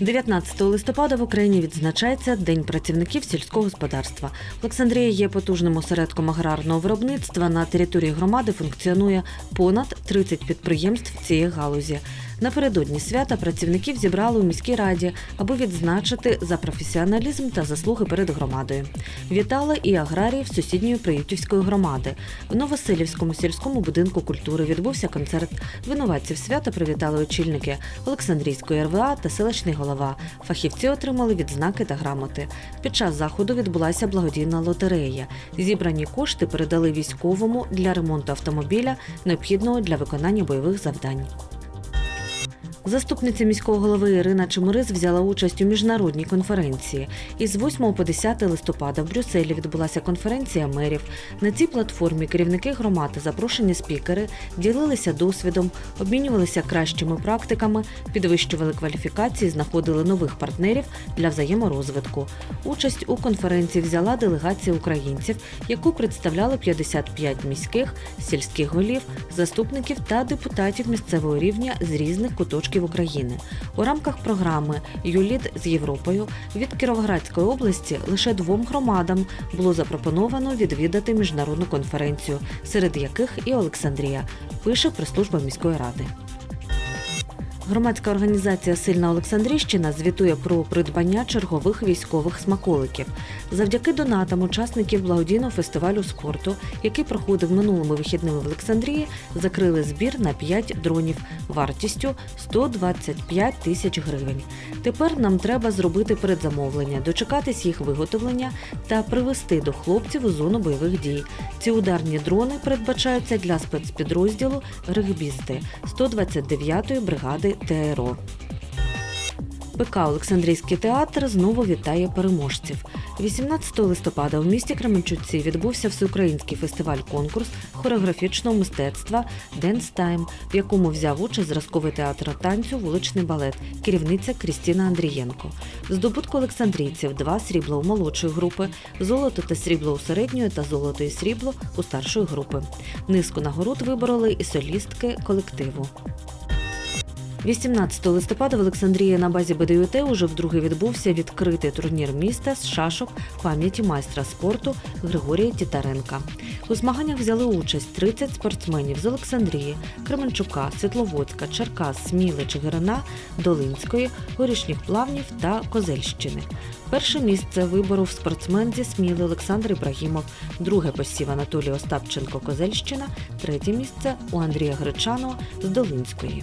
19 листопада в Україні відзначається День працівників сільського господарства. Олександрія є потужним осередком аграрного виробництва. На території громади функціонує понад 30 підприємств цієї галузі. Напередодні свята працівників зібрали у міській раді, аби відзначити за професіоналізм та заслуги перед громадою. Вітали і аграріїв сусідньої Приютівської громади. В Новоселівському сільському будинку культури відбувся концерт. Винуватців свята привітали очільники Олександрійської РВА та селищний голова. Фахівці отримали відзнаки та грамоти. Під час заходу відбулася благодійна лотерея. Зібрані кошти передали військовому для ремонту автомобіля, необхідного для виконання бойових завдань. Заступниця міського голови Ірина Чемерис взяла участь у міжнародній конференції. Із 8 по 10 листопада в Брюсселі відбулася конференція мерів. На цій платформі керівники громад та запрошені спікери ділилися досвідом, обмінювалися кращими практиками, підвищували кваліфікації, знаходили нових партнерів для взаєморозвитку. Участь у конференції взяла делегація українців, яку представляли 55 міських, сільських голів, заступників та депутатів місцевого рівня з різних куточків України. У рамках програми Юліт з Європою від Кіровоградської області лише двом громадам було запропоновано відвідати міжнародну конференцію, серед яких і Олександрія, пише прес-служба міської ради. Громадська організація Сильна Олександрійщина звітує про придбання чергових військових смаколиків. Завдяки донатам учасників благодійного фестивалю спорту, який проходив минулими вихідними в Олександрії, закрили збір на 5 дронів вартістю 125 тисяч гривень. Тепер нам треба зробити передзамовлення, дочекатись їх виготовлення та привезти до хлопців у зону бойових дій. Ці ударні дрони передбачаються для спецпідрозділу регбісти 129-ї бригади ТРО. ПК Олександрійський театр знову вітає переможців. 18 листопада в місті Кременчуці відбувся всеукраїнський фестиваль-конкурс хореографічного мистецтва «Dance Time», в якому взяв участь зразковий театр танцю Вуличний балет, керівниця Крістіна Андрієнко. Здобутку олександрійців два срібла у молодшої групи, золото та срібло у середньої та золото і срібло у старшої групи. Низку нагород вибороли і солістки колективу. 18 листопада в Олександрії на базі БДЮТ уже вдруге відбувся відкритий турнір міста з шашок пам'яті майстра спорту Григорія Тітаренка. У змаганнях взяли участь 30 спортсменів з Олександрії, Кременчука, Світловодська, Черкас, Сміли, Чигирина, Долинської, Горішніх Плавнів та Козельщини. Перше місце виборов спортсмен зі Сміли Олександр Ібрагімов, друге посів Анатолій Остапченко Козельщина, третє місце у Андрія Гречаного з Долинської.